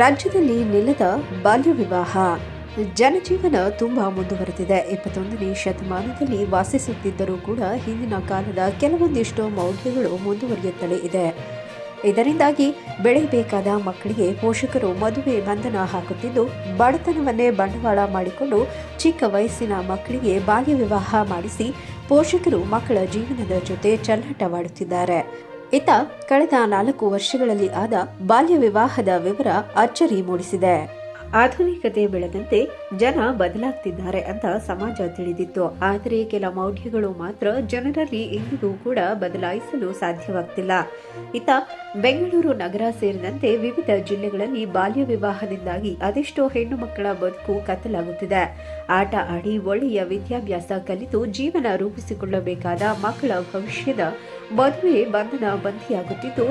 ರಾಜ್ಯದಲ್ಲಿ ನೆಲದ ಬಾಲ್ಯ ವಿವಾಹ. ಜನಜೀವನ ತುಂಬಾ ಮುಂದುವರೆದಿದೆ. ಇಪ್ಪತ್ತೊಂದನೇ ಶತಮಾನದಲ್ಲಿ ವಾಸಿಸುತ್ತಿದ್ದರೂ ಕೂಡ ಹಿಂದಿನ ಕಾಲದ ಕೆಲವೊಂದಿಷ್ಟು ಮೌಲ್ಯಗಳು ಮುಂದುವರಿಯುತ್ತಲೇ ಇದೆ. ಇದರಿಂದಾಗಿ ಬೆಳೆಯಬೇಕಾದ ಮಕ್ಕಳಿಗೆ ಪೋಷಕರು ಮದುವೆ ಬಂಧನ ಹಾಕುತ್ತಿದ್ದು, ಬಡತನವನ್ನೇ ಬಂಡವಾಳ ಮಾಡಿಕೊಂಡು ಚಿಕ್ಕ ವಯಸ್ಸಿನ ಮಕ್ಕಳಿಗೆ ಬಾಲ್ಯ ವಿವಾಹ ಮಾಡಿಸಿ ಪೋಷಕರು ಮಕ್ಕಳ ಜೀವನದ ಜೊತೆ ಚೆಲ್ಲಾಟವಾಡುತ್ತಿದ್ದಾರೆ. ಇತ್ತ ಕಳೆದ ನಾಲ್ಕು ವರ್ಷಗಳಲ್ಲಿ ಆದ ಬಾಲ್ಯ ವಿವಾಹದ ವಿವರ ಅಚ್ಚರಿ ಮೂಡಿಸಿದೆ. ಆಧುನಿಕತೆ ಬೆಳೆದಂತೆ ಜನ ಬದಲಾಗ್ತಿದ್ದಾರೆ ಅಂತ ಸಮಾಜ ತಿಳಿದಿತ್ತು. ಆದರೆ ಕೆಲ ಮೌಢ್ಯಗಳು ಮಾತ್ರ ಜನರಲ್ಲಿ ಇಂದಿಗೂ ಕೂಡ ಬದಲಾಯಿಸಲು ಸಾಧ್ಯವಾಗ್ತಿಲ್ಲ. ಇತ್ತ ಬೆಂಗಳೂರು ನಗರ ಸೇರಿದಂತೆ ವಿವಿಧ ಜಿಲ್ಲೆಗಳಲ್ಲಿ ಬಾಲ್ಯ ವಿವಾಹದಿಂದಾಗಿ ಅದೆಷ್ಟೋ ಹೆಣ್ಣು ಮಕ್ಕಳ ಬದುಕು ಕತ್ತಲಾಗುತ್ತಿದೆ. ಆಟ ಆಡಿ ಒಳ್ಳೆಯ ವಿದ್ಯಾಭ್ಯಾಸ ಕಲಿತು ಜೀವನ ರೂಪಿಸಿಕೊಳ್ಳಬೇಕಾದ ಮಕ್ಕಳ ಭವಿಷ್ಯದ ಮದುವೆ ಬಂಧನ ಬಂಧಿಯಾಗುತ್ತಿದ್ದು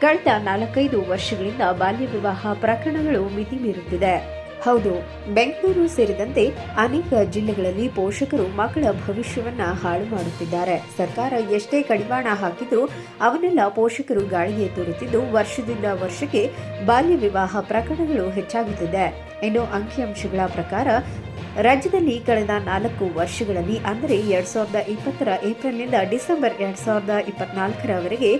ಕಳೆದ ನಾಲ್ಕೈದು ವರ್ಷಗಳಿಂದ ಬಾಲ್ಯ ವಿವಾಹ ಪ್ರಕರಣಗಳು ಮಿತಿ ಮೀರುತ್ತಿದೆ. ಹೌದು, ಬೆಂಗಳೂರು ಸೇರಿದಂತೆ ಅನೇಕ ಜಿಲ್ಲೆಗಳಲ್ಲಿ ಪೋಷಕರು ಮಕ್ಕಳ ಭವಿಷ್ಯವನ್ನ ಹಾಳು ಮಾಡುತ್ತಿದ್ದಾರೆ. ಸರ್ಕಾರ ಎಷ್ಟೇ ಕಡಿವಾಣ ಹಾಕಿದ್ದು ಅವನ್ನೆಲ್ಲ ಪೋಷಕರು ಗಾಳಿಗೆ ತೋರುತ್ತಿದ್ದು ವರ್ಷದಿಂದ ವರ್ಷಕ್ಕೆ ಬಾಲ್ಯ ವಿವಾಹ ಪ್ರಕರಣಗಳು ಹೆಚ್ಚಾಗುತ್ತಿದೆ. ಇನ್ನು ಅಂಕಿಅಂಶಗಳ ಪ್ರಕಾರ ರಾಜ್ಯದಲ್ಲಿ ಕಳೆದ ನಾಲ್ಕು ವರ್ಷಗಳಲ್ಲಿ, ಅಂದರೆ ಎರಡ್ ಸಾವಿರದ ಇಪ್ಪತ್ತರ ಏಪ್ರಿಲ್ನಿಂದ ಡಿಸೆಂಬರ್ ಎರಡ್ ಸಾವಿರದ ಇಪ್ಪತ್ನಾಲ್ಕರವರೆಗೆ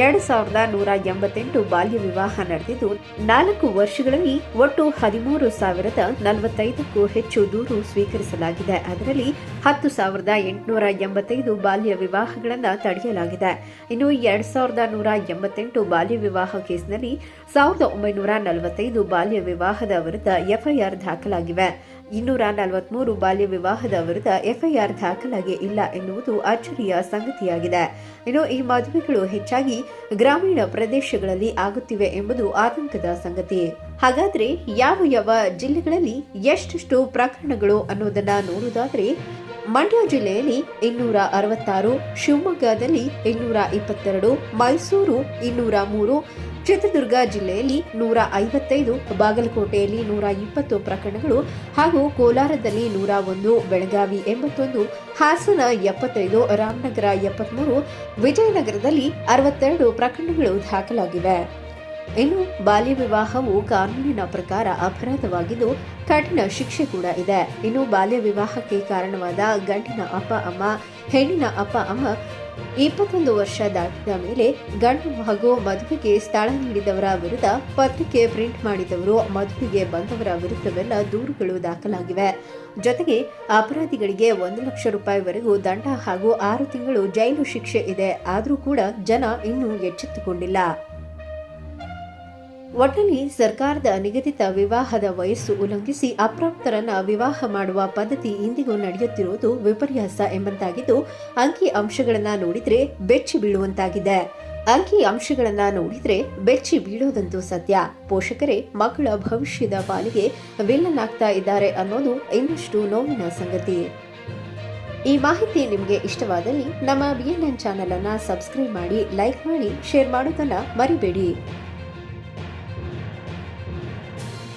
ಎರಡು ಸಾವಿರದ ನೂರ ಎಂಬತ್ತೆಂಟು ಬಾಲ್ಯ ವಿವಾಹ ನಡೆದಿದ್ದು, ನಾಲ್ಕು ವರ್ಷಗಳಲ್ಲಿ ಒಟ್ಟು ಹದಿಮೂರು ಸಾವಿರದ ನಲವತ್ತೈದಕ್ಕೂ ಹೆಚ್ಚು ದೂರು ಸ್ವೀಕರಿಸಲಾಗಿದೆ. ಅದರಲ್ಲಿ ಹತ್ತು ಸಾವಿರದ ಎಂಟುನೂರ ಎಂಬತ್ತೈದು ಬಾಲ್ಯ ವಿವಾಹಗಳನ್ನು ತಡೆಯಲಾಗಿದೆ. ಇನ್ನು ಎರಡ್ ಸಾವಿರದ ನೂರ ಎಂಬತ್ತೆಂಟು ಬಾಲ್ಯ ವಿವಾಹ ಕೇಸ್ನಲ್ಲಿ ಸಾವಿರದ ಒಂಬೈನೂರ ನಲವತ್ತೈದು ಬಾಲ್ಯ ವಿವಾಹದ ವಿರುದ್ಧ ಎಫ್ಐಆರ್ ದಾಖಲಾಗಿವೆ. ಇನ್ನೂರ ನಲವತ್ಮೂರು ಬಾಲ್ಯ ವಿವಾಹದ ವಿರುದ್ಧ ಎಫ್ಐಆರ್ ದಾಖಲಾಗಿ ಇಲ್ಲ ಎನ್ನುವುದು ಅಚ್ಚರಿಯ ಸಂಗತಿಯಾಗಿದೆ. ಇನ್ನು ಈ ಮದುವೆಗಳು ಹೆಚ್ಚಾಗಿ ಗ್ರಾಮೀಣ ಪ್ರದೇಶಗಳಲ್ಲಿ ಆಗುತ್ತಿವೆ ಎಂಬುದು ಆತಂಕದ ಸಂಗತಿ. ಹಾಗಾದ್ರೆ ಯಾವ ಯಾವ ಜಿಲ್ಲೆಗಳಲ್ಲಿ ಎಷ್ಟೆಷ್ಟು ಪ್ರಕರಣಗಳು ಅನ್ನೋದನ್ನ ನೋಡುವುದಾದ್ರೆ, ಮಂಡ್ಯ ಜಿಲ್ಲೆಯಲ್ಲಿ ಇನ್ನೂರ ಅರವತ್ತಾರು, ಶಿವಮೊಗ್ಗದಲ್ಲಿ ಇನ್ನೂರ ಇಪ್ಪತ್ತೆರಡು, ಮೈಸೂರು ಇನ್ನೂರ ಮೂರು ಚಿತ್ರದುರ್ಗ ಜಿಲ್ಲೆಯಲ್ಲಿ ನೂರ ಐವತ್ತೈದು, ಬಾಗಲಕೋಟೆಯಲ್ಲಿ ನೂರ ಇಪ್ಪತ್ತು ಪ್ರಕರಣಗಳು ಹಾಗೂ ಕೋಲಾರದಲ್ಲಿ ನೂರ ಒಂದು, ಬೆಳಗಾವಿ ಎಂಬತ್ತೊಂದು, ಹಾಸನ ಎಪ್ಪತ್ತೈದು, ರಾಮನಗರ ಎಪ್ಪತ್ಮೂರು, ವಿಜಯನಗರದಲ್ಲಿ ಅರವತ್ತೆರಡು ಪ್ರಕರಣಗಳು ದಾಖಲಾಗಿವೆ. ಇನ್ನು ಬಾಲ್ಯ ವಿವಾಹವು ಕಾನೂನಿನ ಪ್ರಕಾರ ಅಪರಾಧವಾಗಿದ್ದು, ಕಠಿಣ ಶಿಕ್ಷೆ ಕೂಡ ಇದೆ. ಇನ್ನು ಬಾಲ್ಯ ವಿವಾಹಕ್ಕೆ ಕಾರಣವಾದ ಗಂಡಿನ ಅಪ್ಪ, ಅಮ್ಮ, ಹೆಣ್ಣಿನ ಅಪ್ಪ, ಅಮ್ಮ ಇಪ್ಪತ್ತೊಂದು ವರ್ಷ ದಾಟಿದ ಮೇಲೆ ಗಂಡು ಹಾಗೂ ಮದುವೆಗೆ ಸ್ಥಳ ನೀಡಿದವರ ವಿರುದ್ಧ ಪತ್ರಿಕೆ ಪ್ರಿಂಟ್ ಮಾಡಿದವರು, ಮದುವೆಗೆ ಬಂದವರ ವಿರುದ್ಧವೆಲ್ಲ ದೂರುಗಳು ದಾಖಲಾಗಿವೆ. ಜೊತೆಗೆ ಅಪರಾಧಿಗಳಿಗೆ ಒಂದು ಲಕ್ಷ ರೂಪಾಯಿವರೆಗೂ ದಂಡ ಹಾಗೂ ಆರು ತಿಂಗಳು ಜೈಲು ಶಿಕ್ಷೆ ಇದೆ. ಆದರೂ ಕೂಡ ಜನ ಇನ್ನೂ ಎಚ್ಚೆತ್ತುಕೊಂಡಿಲ್ಲ. ಒಟ್ಟಲ್ಲಿ ಸರ್ಕಾರದ ನಿಗದಿತ ವಿವಾಹದ ವಯಸ್ಸು ಉಲ್ಲಂಘಿಸಿ ಅಪ್ರಾಪ್ತರನ್ನ ವಿವಾಹ ಮಾಡುವ ಪದ್ಧತಿ ಇಂದಿಗೂ ನಡೆಯುತ್ತಿರುವುದು ವಿಪರ್ಯಾಸ ಎಂಬಂತಾಗಿದ್ದು, ಅಂಕಿ ಅಂಶಗಳನ್ನ ನೋಡಿದ್ರೆ ಬೆಚ್ಚಿ ಬೀಳುವಂತಾಗಿದೆ. ಅಂಕಿ ಅಂಶಗಳನ್ನ ನೋಡಿದ್ರೆ ಬೆಚ್ಚಿ ಬೀಳೋದಂತೂ ಸತ್ಯ. ಪೋಷಕರೇ, ಮಕ್ಕಳ ಭವಿಷ್ಯದ ಪಾಲಿಗೆ ವಿಲ್ಲನಾಗ್ತಾ ಇದ್ದಾರೆ ಅನ್ನೋದು ಇನ್ನಷ್ಟು ನೋವಿನ ಸಂಗತಿ. ಈ ಮಾಹಿತಿ ನಿಮಗೆ ಇಷ್ಟವಾದಲ್ಲಿ ನಮ್ಮ ಬಿ ಎನ್ ಎನ್ ಚಾನಲನ್ನು ಅನ್ನ ಸಬ್ಸ್ಕ್ರೈಬ್ ಮಾಡಿ, ಲೈಕ್ ಮಾಡಿ, ಶೇರ್ ಮಾಡೋದನ್ನ ಮರಿಬೇಡಿ.